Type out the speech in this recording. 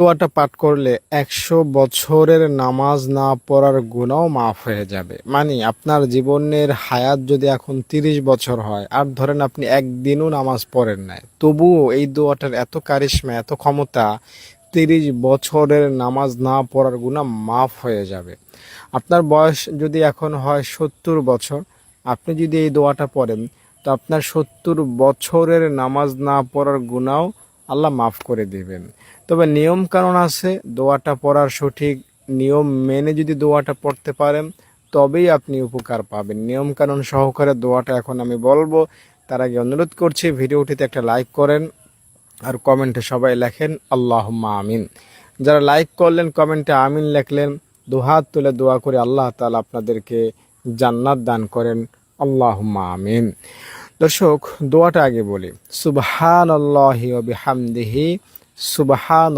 দোয়াটা পাঠ করলে একশো বছরের নামাজ না পড়ার গুণাও মাফ হয়ে যাবে। মানে আপনার জীবনের হায়াত যদি এখন তিরিশ বছর হয়, আর ধরেন আপনি একদিনও নামাজ পড়েন নাই, তবুও এই দোয়াটার এত কারিশ্মা, এত ক্ষমতা, তিরিশ বছরের নামাজ না পড়ার গুণা মাফ হয়ে যাবে। আপনার বয়স যদি এখন হয় সত্তর বছর, আপনি যদি এই দোয়াটা পড়েন, তো আপনার সত্তর বছরের নামাজ না পড়ার গুণাও আল্লাহ মাফ করে দেবেন। তবে নিয়ম কারণ আছে, দোয়াটা পড়ার সঠিক নিয়ম মেনে যদি দোয়াটা পড়তে পারেন, তবেই আপনি উপকার পাবেন। নিয়ম কারণ সহকারে দোয়াটা এখন আমি বলব। তার আগে অনুরোধ করছি, ভিডিওটিতে একটা লাইক করেন আর কমেন্টে সবাই লেখেন আল্লাহ আমিন। যারা লাইক করলেন, কমেন্টে আমিন লেখলেন, দুহাত তুলে দোয়া করে আল্লাহ তাআলা আপনাদেরকে জান্নাত দান করেন। আল্লাহ আমিন। দর্শক দোয়াটা আগে বলি। সুবহান আল্লাহি বিহামদিহি সুবহান